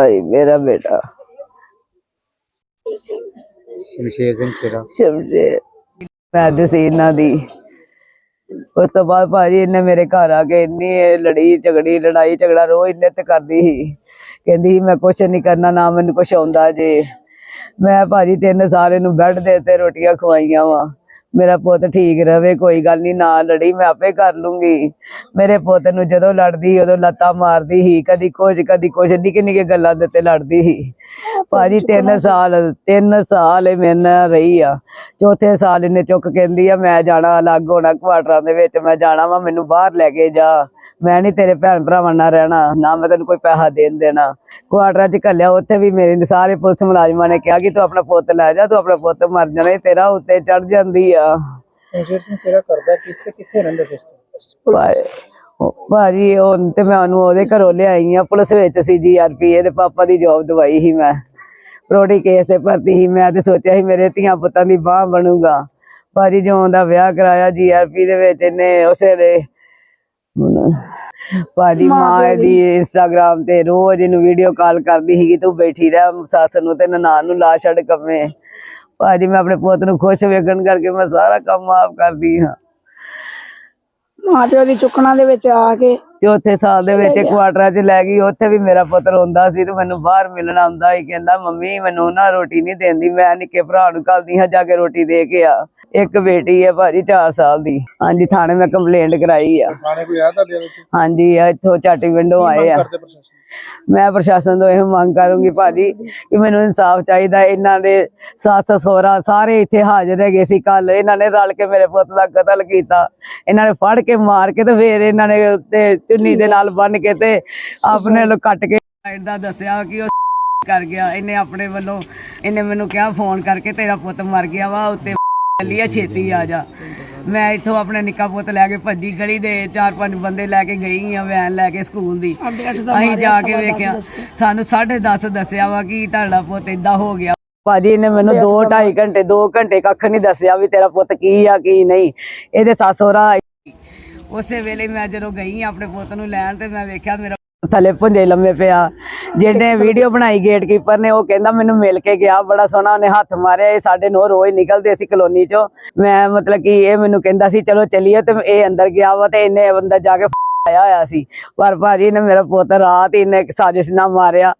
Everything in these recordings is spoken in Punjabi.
ਭਾਈ ਮੇਰਾ ਬੇਟਾ। ਸ਼ਮਸ਼ੇਰ ਸਿੰਘ ਛੇੜਾ ਸ਼ਮਸ਼ੇਰ। ਮੈਰਿਜ ਸੀ ਇਹਨਾਂ ਦੀ। ਉਸ ਤੋਂ ਬਾਅਦ ਭਾਜੀ ਇਹਨੇ ਮੇਰੇ ਘਰ ਆ ਕੇ ਇੰਨੀ ਇਹ ਲੜੀ ਝਗੜੀ ਲੜਾਈ ਝਗੜਾ ਰੋਜ਼ ਇੰਨੇ ਤੇ ਕਰਦੀ ਸੀ। ਕਹਿੰਦੀ ਸੀ, ਮੈਂ ਕੁਛ ਨਹੀਂ ਕਰਨਾ ਨਾ ਮੈਨੂੰ ਕੁਛ ਆਉਂਦਾ ਜੇ। ਮੈਂ ਭਾਜੀ ਤਿੰਨ ਸਾਰੇ ਨੂੰ ਬੈੱਡ ਦੇ ਤੇ ਰੋਟੀਆਂ ਖਵਾਈਆਂ ਵਾ। ਮੇਰਾ ਪੁੱਤ ਠੀਕ ਰਵੇ, ਕੋਈ ਗੱਲ ਨਹੀਂ ਨਾ ਲੜੀ, ਮੈਂ ਆਪੇ ਕਰ ਲੂੰਗੀ। ਮੇਰੇ ਪੁੱਤ ਨੂੰ ਜਦੋਂ ਲੜਦੀ, ਉਦੋਂ ਲੱਤਾਂ ਮਾਰਦੀ ਸੀ, ਕਦੀ ਕੁਝ ਕਦੀ ਕੁਝ ਨਿੱਕੇ ਨਿੱਕੇ ਗੱਲਾਂ ਦੇ ਉੱਤੇ ਲੜਦੀ ਸੀ। ਭਾਜੀ 3 ਸਾਲ 3 ਸਾਲ ਇਹ ਮੇਰੇ ਨਾਲ ਰਹੀ ਆ। ਚੌਥੇ ਸਾਲ ਇਹਨੇ ਚੁੱਕ ਕਹਿੰਦੀ ਆ ਮੈਂ ਜਾਣਾ ਅਲੱਗ ਹੋਣਾ ਕੁਆਟਰਾਂ ਦੇ ਵਿੱਚ ਮੈਂ ਜਾਣਾ ਵਾ ਮੈਨੂੰ ਬਾਹਰ ਲੈ ਕੇ ਜਾ। ਮੈਂ ਨਹੀਂ ਤੇਰੇ ਭੈਣ ਭਰਾਵਾਂ ਨਾਲ ਰਹਿਣਾ ਨਾ ਮੈਂ ਤੈਨੂੰ ਕੋਈ ਪੈਸਾ ਦੇਣ ਦੇਣਾ। ਕੁਆਟਰਾਂ 'ਚ ਘੱਲਿਆ ਉੱਥੇ ਵੀ ਮੇਰੇ ਸਾਰੇ ਪੁਲਿਸ ਮੁਲਾਜ਼ਮਾਂ ਨੇ ਕਿਹਾ ਕਿ ਤੂੰ ਆਪਣਾ ਪੁੱਤ ਲੈ ਜਾ ਤੂੰ ਆਪਣਾ ਪੁੱਤ ਮਰ ਜਾਣਾ ਇਹ ਤੇਰਾ ਉੱਤੇ ਚੜ ਜਾਂਦੀ ਆ। ਸ਼ਮਸ਼ੇਰ ਸਿੰਘ ਛੇੜਾ ਕਰਦਾ ਕਿਸ ਤੇ ਕਿੱਥੇ ਰਹਿੰਦਾ ਸੀ ਭਾਈ ਉਹ ਭਾਜੀ ਹੁਣ ਤੇ ਮੈਂ ਉਹਨੂੰ ਉਹਦੇ ਘਰੋਂ ਲਿਆਈ ਆ ਪੁਲਿਸ ਵਿੱਚ ਸੀ ਜੀਆਰਪੀ ਇਹਦੇ ਪਾਪਾ ਦੀ ਜੌਬ ਦਵਾਈ ਸੀ ਮੈਂ। ਪ੍ਰੋਟੀ ਕੇਸ ਤੇ ਭਰਤੀ ਸੀ ਮੈਂ ਤੇ ਸੋਚਿਆ ਸੀ ਮੇਰੇ ਧੀਆਂ ਪੁੱਤਾਂ ਦੀ ਬਾਹ ਬਣੂਗਾ। ਭਾਜੀ ਜਦੋਂ ਦਾ ਵਿਆਹ ਕਰਾਇਆ ਜੀਆਰਪੀ ਦੇ ਵਿੱਚ ਇਹਨੇ ਉਸੇ ਦੇ ਭਾਜੀ ਮਾਂ ਇਹਦੀ ਇੰਸਟਾਗ੍ਰਾਮ ਤੇ ਰੋਜ਼ ਇਹਨੂੰ ਵੀਡੀਓ ਕਾਲ ਕਰਦੀ ਸੀ ਕਿ ਤੂੰ ਬੈਠੀ ਰਹਿ ਸੱਸ ਨੂੰ ਤੇ ਨਨਾਣ ਨੂੰ ਲਾ ਛੱਡ ਕੰਮੇ। ਭਾਜੀ ਮੈਂ ਆਪਣੇ ਪੁੱਤ ਨੂੰ ਖੁਸ਼ ਵੇਖਣ ਕਰਕੇ ਮੈਂ ਸਾਰਾ ਕੰਮ ਆਪ ਕਰਦੀ ਹਾਂ। ਮਾਂ ਪਿਓ ਦੀ ਚੁੱਕਣਾ ਦੇ ਵਿੱਚ ਆ ਕੇ ਚੌਥੇ ਸਾਲ ਦੇ ਵਿੱਚ ਕੁਆਟਰਾਂ 'ਚ ਲੈ ਗਈ। ਉੱਥੇ ਵੀ ਮੇਰਾ ਪੁੱਤ ਰੋਂਦਾ ਸੀ ਤੇ ਮੈਨੂੰ ਬਾਹਰ ਮਿਲਣ ਆਉਂਦਾ ਸੀ। ਕਹਿੰਦਾ ਮੰਮੀ ਮੈਨੂੰ ਨਾ ਰੋਟੀ ਨਹੀਂ ਦਿੰਦੀ। ਮੈਂ ਨਿੱਕੇ ਭਰਾ ਨੂੰ ਕੱਲਦੀ ਹਾਂ ਜਾ ਕੇ ਰੋਟੀ ਦੇ ਕੇ ਆ। ਇੱਕ ਬੇਟੀ ਹੈ ਭਾਜੀ 4 ਸਾਲ ਦੀ। ਹਾਂਜੀ ਥਾਣੇ ਮੈਂ ਕੰਪਲੇਂਟ ਕਰਾਈ ਆ। ਥਾਣੇ ਕੋਈ ਆਇਆ ਤੁਹਾਡੇ ਹਾਂਜੀ ਆ ਇੱਥੋਂ ਚਾਟੀ ਵਿੰਡੋ ਆਏ ਆ। ਮੈਂ ਪ੍ਰਸ਼ਾਸਨ ਤੋਂ ਇਹ ਮੰਗ ਕਰੂੰਗੀ ਭਾਜੀ ਕਿ ਮੈਨੂੰ ਇਨਸਾਫ ਚਾਹੀਦਾ ਇਹਨਾਂ ਦੇ ਸੱਸ ਸਹੁਰਾ ਸਾਰੇ ਇੱਥੇ ਹਾਜ਼ਰ ਹੈਗੇ ਸੀ ਕੱਲ ਇਹਨਾਂ ਨੇ ਰਲ ਕੇ ਮੇਰੇ ਪੁੱਤ ਦਾ ਕਤਲ ਕੀਤਾ। ਇਹਨਾਂ ਨੇ ਫੜ ਕੇ, ਮਾਰ ਕੇ ਤੇ ਫੇਰ ਇਹਨਾਂ ਨੇ ਉੱਤੇ ਚੁੰਨੀ ਦੇ ਨਾਲ ਬੰਨ ਕੇ ਤੇ ਆਪਣੇ ਨੂੰ ਕੱਟ ਕੇ ਇਦਾਂ ਦੱਸਿਆ ਕਿ ਉਹ ਕਰ ਗਿਆ। ਇਹਨੇ ਆਪਣੇ ਵੱਲੋਂ, ਇਹਨੇ ਮੈਨੂੰ ਕਿਹਾ, ਫੋਨ ਕਰਕੇ ਤੇਰਾ ਪੁੱਤ ਮਰ ਗਿਆ ਵਾ, ਉੱਤੇ ਚੱਲੀਏ, ਛੇਤੀ ਆ ਜਾ। ਮੈਂ ਇੱਥੋਂ ਆਪਣੇ ਨਿੱਕਾ ਪੁੱਤ ਲੈ ਕੇ ਭੱਜੀ ਗਲੀ ਦੇ ਚਾਰ ਪੰਜ ਬੰਦੇ ਲੈ ਕੇ ਗਈ ਆ ਵੈਨ ਲੈ ਕੇ ਸਕੂਲ ਦੀ। ਅਸੀਂ ਜਾ ਕੇ ਵੇਖਿਆ ਸਾਨੂੰ 10:30 ਦੱਸਿਆ ਵਾ ਕਿ ਤੁਹਾਡਾ ਪੁੱਤ ਇਦਾਂ ਹੋ ਗਿਆ। ਭਾਜੀ ਨੇ ਮੈਨੂੰ 2 2.5 ਘੰਟੇ 2 ਘੰਟੇ ਕੱਖ ਨਹੀਂ ਦੱਸਿਆ ਵੀ ਤੇਰਾ ਪੁੱਤ ਕੀ ਆ ਕੀ ਨਹੀਂ। ਇਹਦੇ ਸੱਸੋਰਾ ਉਸੇ ਵੇਲੇ ਮੈਂ ਜਦੋਂ ਗਈ ਆਪਣੇ ਪੁੱਤ ਨੂੰ ਲੈਣ ਤੇ ਮੈਂ ਵੇਖਿਆ ਮੇਰਾ ਥੱਲੇ ਪੁੰਜੇ ਲੰਮੇ ਪਿਆ। ਜਿਹਨੇ ਵੀਡੀਓ ਬਣਾਈ ਗੇਟਕੀਪਰ ਨੇ ਉਹ ਕਹਿੰਦਾ ਮੈਨੂੰ ਮਿਲ ਕੇ ਗਿਆ ਬੜਾ ਸੋਹਣਾ ਉਹਨੇ ਹੱਥ ਮਾਰਿਆ ਇਹ ਸਾਡੇ ਨੋ ਰੋਜ਼ ਨਿਕਲਦੇ ਸੀ ਕਲੋਨੀ ਚੋਂ। ਮੈਂ ਮਤਲਬ ਕਿ ਇਹ ਮੈਨੂੰ ਕਹਿੰਦਾ ਸੀ ਚਲੋ ਚੱਲੀਏ ਤੇ ਇਹ ਅੰਦਰ ਗਿਆ ਵਾ ਤੇ ਇਹਨੇ ਅੰਦਰ ਜਾ ਕੇ ਆਇਆ ਹੋਇਆ ਸੀ। ਪਰ ਭਾਜੀ ਨੇ ਮੇਰਾ ਪੁੱਤ ਰਾਤ ਹੀ ਇਹਨੇ ਸਾਜ਼ਿਸ਼ ਨਾਲ ਮਾਰਿਆ।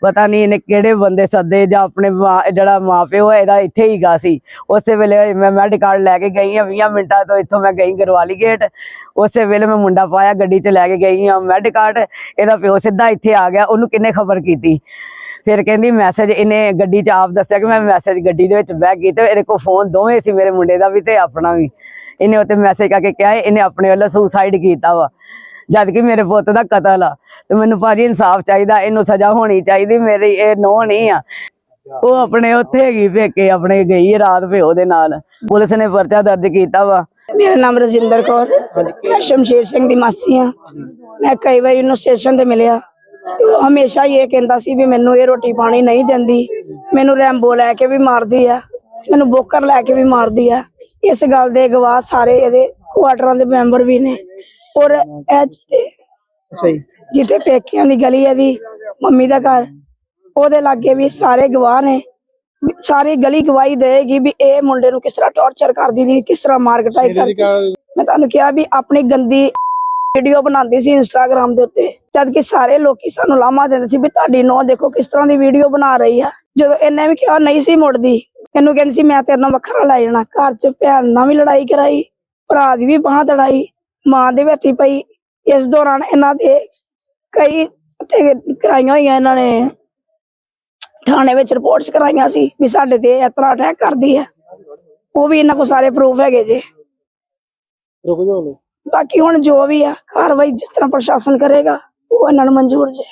ਪਤਾ ਨਹੀਂ ਇਹਨੇ ਕਿਹੜੇ ਬੰਦੇ ਸੱਦੇ ਜਾਂ ਆਪਣੇ ਮਾਂ- ਜਿਹੜਾ ਮਾਪਿਓ ਹੈ, ਇਹਦਾ ਇੱਥੇ ਹੀ ਗਾ ਸੀ। ਉਸੇ ਵੇਲੇ ਮੈਂ ਮੈਡ ਕਾਰਡ ਲੈ ਕੇ ਗਈ ਹਾਂ 20 ਮਿੰਟਾਂ ਤੋਂ ਇੱਥੋਂ ਮੈਂ ਗਈ ਗਰਵਾਲੀ ਗੇਟ ਉਸੇ ਵੇਲੇ ਮੈਂ ਮੁੰਡਾ ਪਾਇਆ ਗੱਡੀ 'ਚ ਲੈ ਕੇ ਗਈ ਹਾਂ ਮੈਡ ਕਾਰਡ ਇਹਦਾ ਪਿਓ ਸਿੱਧਾ ਇੱਥੇ ਆ ਗਿਆ, ਉਹਨੂੰ ਕਿੰਨੇ ਖਬਰ ਕੀਤੀ? ਫਿਰ ਕਹਿੰਦੀ ਮੈਸੇਜ ਇਹਨੇ ਗੱਡੀ 'ਚ ਆਪ ਦੱਸਿਆ ਕਿ ਮੈਂ ਮੈਸੇਜ ਗੱਡੀ ਦੇ ਵਿੱਚ ਬਹਿ ਗਈ ਤੇ ਇਹਦੇ ਕੋਲ ਫੋਨ ਦੋਵੇਂ ਸੀ ਮੇਰੇ ਮੁੰਡੇ ਦਾ ਵੀ ਤੇ ਆਪਣਾ ਵੀ। ਇਹਨੇ ਉੱਤੇ ਮੈਸੇਜ ਕਰਕੇ ਕਿਹਾ, ਇਹਨੇ ਆਪਣੇ ਵੱਲੋਂ ਸੁਸਾਈਡ ਕੀਤਾ ਵਾ। ਜਦ ਕਿ ਮੇਰੇ ਪੁੱਤ ਦਾ ਕਤਲ ਆ ਤੇ ਮੈਨੂੰ ਭਾਜੀ ਇਨਸਾਫ ਚਾਹੀਦਾ, ਇਹਨੂੰ ਸਜ਼ਾ ਹੋਣੀ ਚਾਹੀਦੀ, ਮੇਰੀ ਇਹ ਨੋ ਨਹੀਂ ਆ। ਉਹ ਆਪਣੇ ਉੱਥੇ ਹੈਗੀ ਪੇਕੇ, ਆਪਣੇ ਗਈ ਰਾਤ ਪਿਓ ਦੇ ਨਾਲ। ਪੁਲਿਸ ਨੇ ਪਰਚਾ ਦਰਜ ਕੀਤਾ ਵਾ। ਮੇਰਾ ਨਾਮ ਰਜਿੰਦਰ ਕੌਰ, ਮੈਂ ਸ਼ਮਸ਼ੇਰ ਸਿੰਘ ਦੀ ਮਾਸੀ ਆ ਮੈਂ ਕਈ ਵਾਰੀ ਉਹਨੂੰ ਸਟੇਸ਼ਨ ਤੇ ਮਿਲਿਆ। ਉਹ ਹਮੇਸ਼ਾ ਹੀ ਇਹ ਕਹਿੰਦਾ ਸੀ ਵੀ ਮੈਨੂੰ ਇਹ ਰੋਟੀ ਪਾਣੀ ਨਹੀਂ ਦਿੰਦੀ। ਮੈਨੂੰ ਰੈਂਬੋ ਲੈ ਕੇ ਵੀ ਮਾਰਦੀ ਆ, ਮੈਨੂੰ ਬੋਕਰ ਲੈ ਕੇ ਵੀ ਮਾਰਦੀ ਆ। ਇਸ ਗੱਲ ਦੇ ਗਵਾਹ ਸਾਰੇ ਇਹਦੇ ਕੁਆਟਰਾਂ ਦੇ ਮੈਂਬਰ ਵੀ ਨੇ। ਔਰ ਇਹ ਜਿੱਥੇ ਅੱਛਾ ਜੀ। ਜਿੱਥੇ ਪੇਕਿਆਂ ਦੀ ਗਲੀ ਹੈ ਦੀ ਮੰਮੀ ਦਾ ਘਰ ਉਹਦੇ ਲਾਗੇ ਵੀ ਸਾਰੇ ਗਵਾਹ ਨੇ। ਸਾਰੀ ਗਲੀ ਗਵਾਹੀ ਦੇਗੀ ਵੀ ਇਹ ਮੁੰਡੇ ਨੂੰ ਕਿਸ ਤਰ੍ਹਾਂ ਟੌਰਚਰ ਕਰਦੀ ਸੀ ਕਿਸ ਤਰ੍ਹਾਂ ਮਾਰਕਟਾਈ ਕਰਦੀ ਮੈਂ ਤੁਹਾਨੂੰ ਕਿਹਾ ਵੀ ਆਪਣੀ ਗੰਦੀ ਵੀਡੀਓ ਬਣਾਉਂਦੀ ਸੀ ਇੰਸਟਾਗ੍ਰam ਦੇ ਉੱਤੇ ਜਦ ਕਿ ਸਾਰੇ ਲੋਕੀ ਸਾਨੂੰ ਲਾਮਾ ਦਿੰਦੇ ਸੀ ਵੀ ਤੁਹਾਡੀ ਨੋ ਦੇਖੋ ਕਿਸ ਤਰ੍ਹਾਂ ਦੀ ਵੀਡੀਓ ਬਣਾ ਰਹੀ ਆ। ਜਦੋਂ ਇਹਨੇ ਵੀ ਕਿਹਾ ਨਹੀਂ ਸੀ ਮੁੜਦੀ ਇਹਨੂੰ ਕਹਿੰਦੀ ਸੀ ਮੈਂ ਤੇਰੇ ਨਾਲ ਵੱਖਰਾ ਲੈ ਜਾਣਾ ਘਰ 'ਚ ਭੈਣ ਨਾਲ ਵੀ ਲੜਾਈ ਕਰਾਈ ਭਰਾ ਦੀ ਵੀ ਬਾਹ ਤੜਾਈ ਮਾਂ ਦੇ ਵਿੱਚ ਹੀ ਪਈ। ਇਸ ਦੌਰਾਨ ਇਹਨਾਂ ਦੇ ਕਈ ਤੇ ਕਰਾਈਆਂ ਹੋਈਆਂ ਇਹਨਾਂ ਨੇ। ਥਾਣੇ ਵਿੱਚ ਰਿਪੋਰਟਸ ਕਰਾਈਆਂ ਸੀ ਵੀ ਸਾਡੇ ਤੇ ਇਸ ਤਰ੍ਹਾਂ ਅਟੈਕ ਕਰਦੀ ਹੈ। ਉਹ ਵੀ ਇਹਨਾਂ ਕੋਲ ਸਾਰੇ ਪ੍ਰੂਫ ਹੈਗੇ ਜੇ। ਰੁਕ ਜਾਓ ਲੋ ਬਾਕੀ ਹੁਣ ਜੋ ਵੀ ਆ ਕਾਰਵਾਈ ਜਿਸ ਤਰ੍ਹਾਂ ਪ੍ਰਸ਼ਾਸਨ ਕਰੇਗਾ ਉਹ ਇਹਨਾਂ ਨੂੰ ਮਨਜ਼ੂਰ ਜੇ।